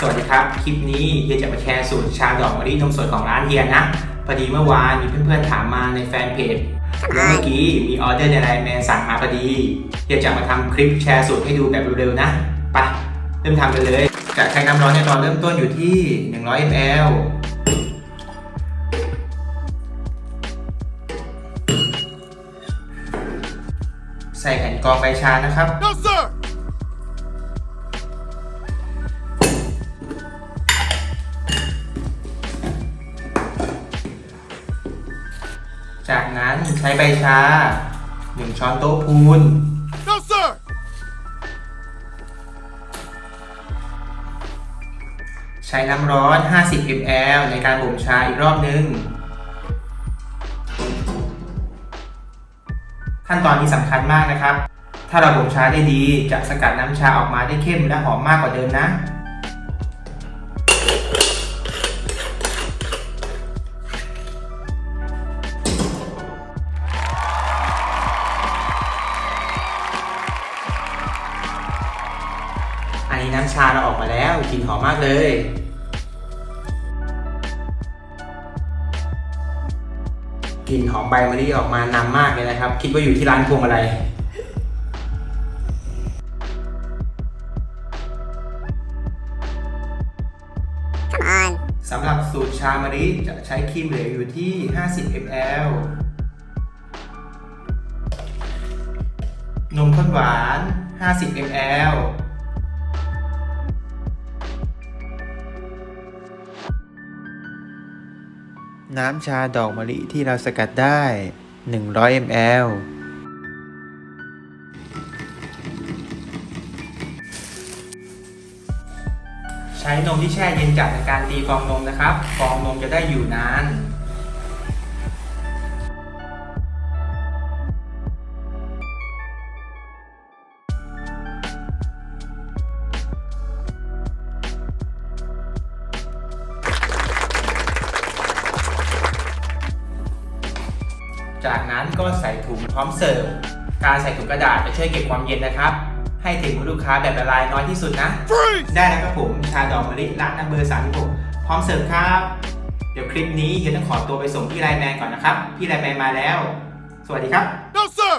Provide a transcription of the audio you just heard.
สวัสดีครับ คลิปนี้เฮียจะมาแชร์สูตรชาดอกมะลินมสดของร้านเฮียนะ พอดีเมื่อวานมีเพื่อนๆถามมาในแฟนเพจแล้วเมื่อกี้มีออเดอร์ในไลน์แมนสั่งมาพอดีเฮียจะมาทำคลิปแชร์สูตรให้ดูแบบเร็วๆนะไปเริ่มทำกันเลยจะใช้น้ำร้อนในตอนเริ่มต้นอยู่ที่ 100 ml ใส่แผ่นกรองใบชานะครับ No, sir! จากนั้นใช้ใบชา 1 ช้อนโต๊ะพูน No, sir! ใช้น้ำร้อน 50 ml ในการบ่มชาอีกรอบนึง ขั้นตอนนี้สำคัญมากนะครับ ถ้าเราบ่มชาได้ดีจะสกัดน้ำชาออกมาได้เข้มและหอมมากกว่าเดิมนะ นนี้น้ำชาเราออกมาแล้วกลิ่นหอมมากเลยกลิ่นหอมใบมะลิออกมานำมากเลยนะครับ คิดว่าอยู่ที่ร้านพวงอะไร Come on. สำหรับสูตรชามะลิจะใช้ครีมเหลวอยู่ที่ 50 ml นมข้นหวาน 50 ml น้ำชาดอกมะลิที่เราสกัดได้ 100 ml ใช้นมที่แช่เย็นจัดในการตีฟองนมนะครับ ฟองนมจะได้อยู่นาน จากนั้นก็ใส่ถุงพร้อมเสิร์ฟ การใส่ถุงกระดาษจะช่วยเก็บความเย็นนะครับ ให้ถึงมือลูกค้าแบบละลายน้อยที่สุดนะ Freeze! ได้แล้วครับผมชาดอกมะลิร้านนัมเบอร์สามหกพร้อมเสิร์ฟครับ เดี๋ยวคลิปนี้เฮียต้องขอตัวไปส่งพี่ไลน์แมนก่อนนะครับ พี่ไลน์แมนมาแล้ว สวัสดีครับ No, sir!